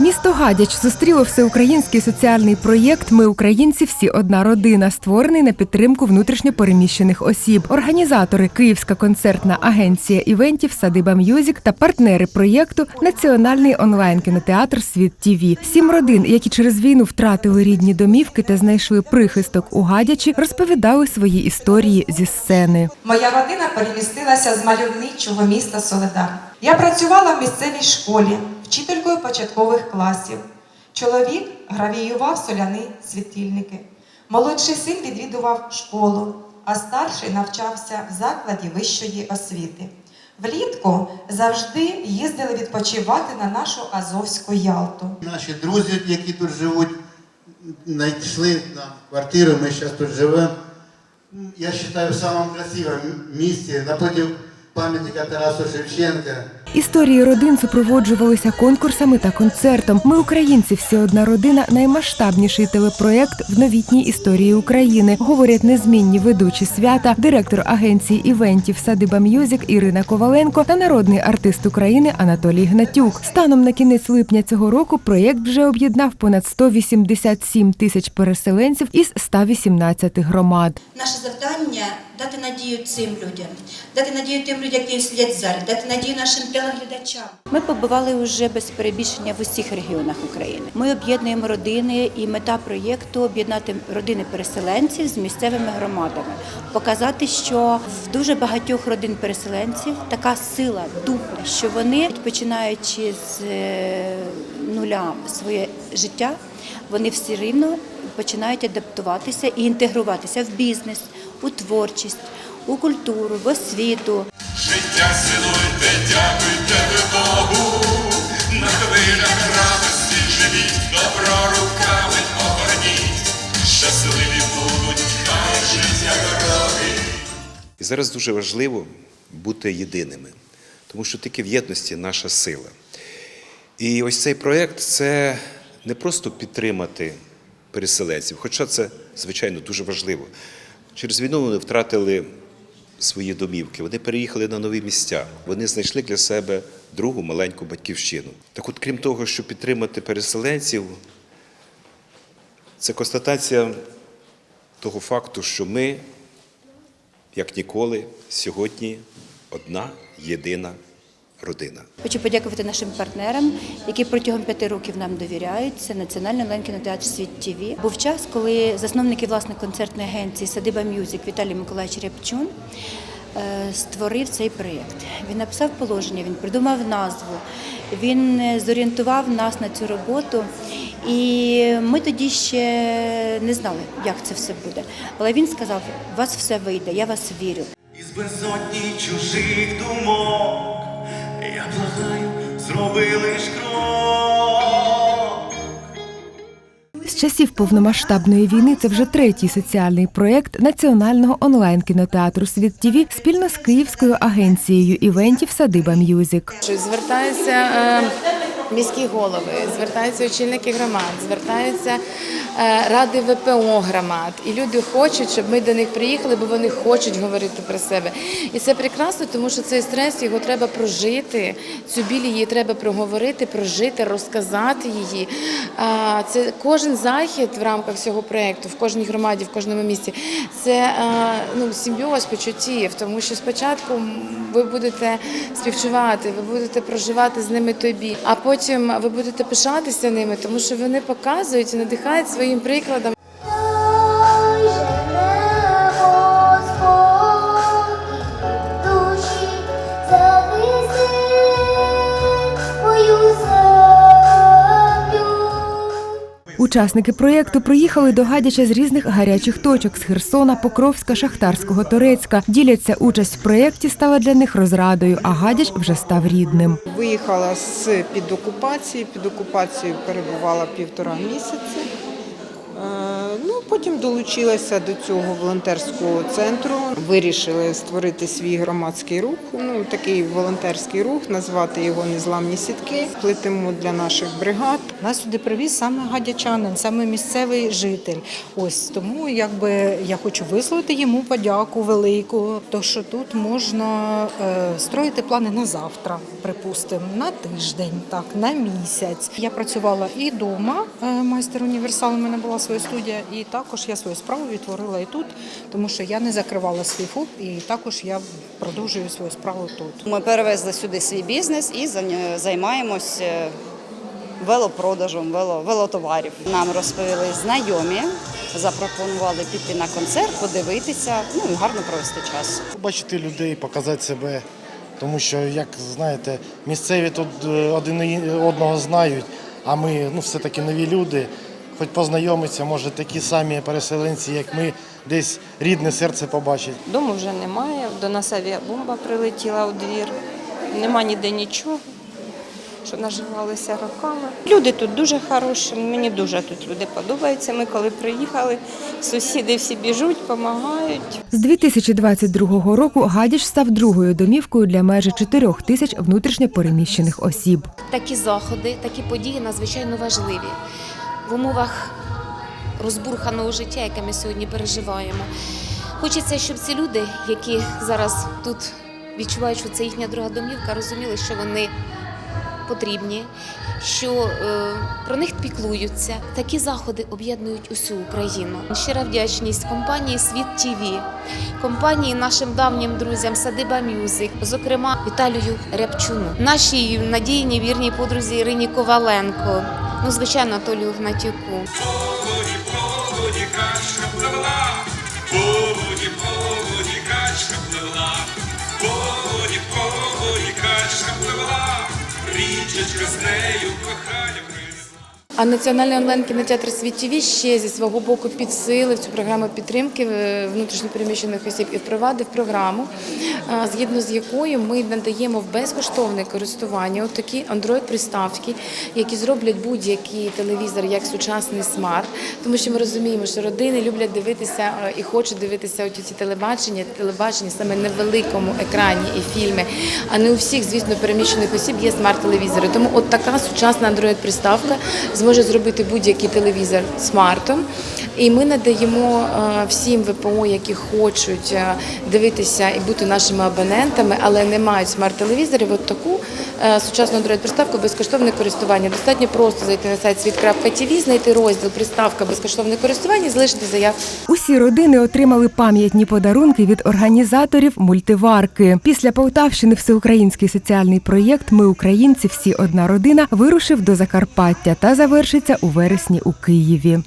Місто Гадяч зустріло всеукраїнський соціальний проєкт Ми українці всі одна родина, створений на підтримку внутрішньопереміщених осіб. Організатори Київська концертна агенція івентів Садиба М'юзік та партнери проєкту Національний онлайн кінотеатр Світ ТІВІ. Сім родин, які через війну втратили рідні домівки та знайшли прихисток у Гадячі, розповідали свої історії зі сцени. Моя родина перемістилася з мальовничого міста Соледар. Я працювала в місцевій школі, вчителькою початкових класів. Чоловік гравіював соляні світильники. Молодший син відвідував школу, а старший навчався в закладі вищої освіти. Влітку завжди їздили відпочивати на нашу Азовську Ялту. Наші друзі, які тут живуть, знайшли нам квартиру, ми зараз тут живемо. Я вважаю, в самому красивому місці, напротив пам'ятника Тарасу Шевченка. Історії родин супроводжувалися конкурсами та концертом. Ми українці, всі одна родина, наймасштабніший телепроект в новітній історії України. Говорять незмінні ведучі свята, директор агенції івентів Садиба М'юзік Ірина Коваленко та народний артист України Анатолій Гнатюк. Станом на кінець липня цього року проєкт вже об'єднав понад 187 тисяч переселенців із 118 громад. Наше завдання дати надію цим людям, дати надію тим людям, які сидять зараз, дати надію нашим телеглядачам. Ми побували вже без перебільшення в усіх регіонах України. Ми об'єднуємо родини, і мета проєкту об'єднати родини переселенців з місцевими громадами, показати, що в дуже багатьох родин переселенців така сила духу, що вони починаючи з е, нуля своє життя, вони все рівно починають адаптуватися і інтегруватися в бізнес, у творчість, у культуру, в освіту. Життя цілуйте, дякуйте Богу, на хвилях радості живіть, добро руками огорніть, щасливі будуть, хай життя дороги. І зараз дуже важливо бути єдиними, тому що тільки в єдності наша сила. І ось цей проєкт це не просто підтримати переселенців, хоча це, звичайно, дуже важливо. Через війну вони втратили свої домівки, вони переїхали на нові місця, вони знайшли для себе другу маленьку батьківщину. Так от, крім того, що підтримати переселенців, це констатація того факту, що ми як ніколи, сьогодні одна єдина родина. Хочу подякувати нашим партнерам, які протягом п'яти років нам довіряють. Це Національний онлайн кінотеатр Світ ТВ. Був час, коли засновник і власник концертної агенції Садиба Мюзик Віталій Миколаївич Рябчун е, створив цей проєкт. Він написав положення, він придумав назву, він е, зорієнтував нас на цю роботу. І ми тоді ще не знали, як це все буде. Але він сказав: у вас все вийде, я вас вірю. Із безодні чужих думок благаю, зроби лиш крок. З часів повномасштабної війни це вже третій соціальний проєкт національного онлайн кінотеатру Світ ТІВІ спільно з київською агенцією івентів Садиба М'юзік. Звертаються е, міські голови, звертаються очільники громад, звертаються ради ВПО громад. І люди хочуть, щоб ми до них приїхали, бо вони хочуть говорити про себе. І це прекрасно, тому що цей стрес його треба прожити. Цю біль її треба проговорити, прожити, розказати її. Це кожен захід в рамках цього проєкту, в кожній громаді, в кожному місті. Це е, ну, симбіоз почуттів, тому що спочатку ви будете співчувати, ви будете проживати з ними той біль, а потім ви будете пишатися ними, тому що вони показують і надихають своїм прикладом. Учасники проєкту приїхали до Гадяча з різних гарячих точок з Херсона, Покровська, Шахтарського, Торецька. Діляться участь в проєкті стала для них розрадою, а Гадяч вже став рідним. Виїхала з під окупації. Під окупацією перебувала півтора місяці. Ну, потім долучилася до цього волонтерського центру. Вирішили створити свій громадський рух. Ну, такий волонтерський рух, назвати його Незламні сітки. Плетемо для наших бригад. Нас сюди привіз саме гадячанин, саме місцевий житель. Ось тому якби я хочу висловити йому подяку велику, то що тут можна е, строїти плани на завтра, припустимо, на тиждень, так, на місяць. Я працювала і вдома, е, майстер універсал, у мене була своя студія, і також я свою справу відтворила і тут, тому що я не закривала свій ФОП, і також я продовжую свою справу тут. Ми перевезли сюди свій бізнес і займаємось е, велопродажем, вело, велотоварів. Нам розповіли знайомі, запропонували піти на концерт, подивитися, ну і гарно провести час. Побачити людей, показати себе. Тому що, як знаєте, місцеві тут е, один одного знають, а ми ну, все-таки нові люди. Хоч познайомитися, може такі самі переселенці, як ми, десь рідне серце побачить. Дому вже немає, до нас авіабомба прилетіла у двір. Нема ніде нічого, що наживалися роками. Люди тут дуже хороші, мені дуже тут люди подобаються. Ми коли приїхали, сусіди всі біжуть, допомагають. З 2022 року Гадяч став другою домівкою для майже 4 тисяч внутрішньо переміщених осіб. такі заходи, такі події надзвичайно важливі в умовах розбурханого життя, яке ми сьогодні переживаємо. Хочеться, щоб ці люди, які зараз тут відчувають, що це їхня друга домівка, розуміли, що вони потрібні, що е, про них піклуються. Такі заходи об'єднують усю Україну. Щира вдячність компанії Світ ТІВІ, компанії нашим давнім друзям Садиба Мюзик, зокрема Віталію Рябчуну, нашій надійній вірній подрузі Ірині Коваленко. Ну, звичайно, Анатолію Гнатюку. Поводі, поводі, качка А національний онлайн кінотеатр Світ ще зі свого боку підсилив цю програму підтримки е, внутрішньопереміщених осіб і впровадив програму, згідно з якою ми надаємо в безкоштовне користування такі Android-приставки, які зроблять будь-який телевізор як сучасний смарт, тому що ми розуміємо, що родини люблять дивитися е, і хочуть дивитися ці телебачення, телебачення саме на великому екрані і фільми. А не у всіх, звісно, переміщених осіб є смарт-телевізори. Тому от така сучасна Android-приставка зможе зробити будь-який телевізор смартом. І ми надаємо е, всім ВПО, які хочуть е, дивитися і бути нашими абонентами, але не мають смарт-телевізорів, от таку е, сучасну Android-приставку безкоштовне користування. Достатньо просто зайти на сайт світ.тв, знайти розділ приставка безкоштовне користування залишити заявку. Усі родини отримали пам'ятні подарунки від організаторів мультиварки. Після Полтавщини всеукраїнський соціальний проєкт Ми українці, всі одна родина вирушив до Закарпаття та завершиться у вересні у Києві.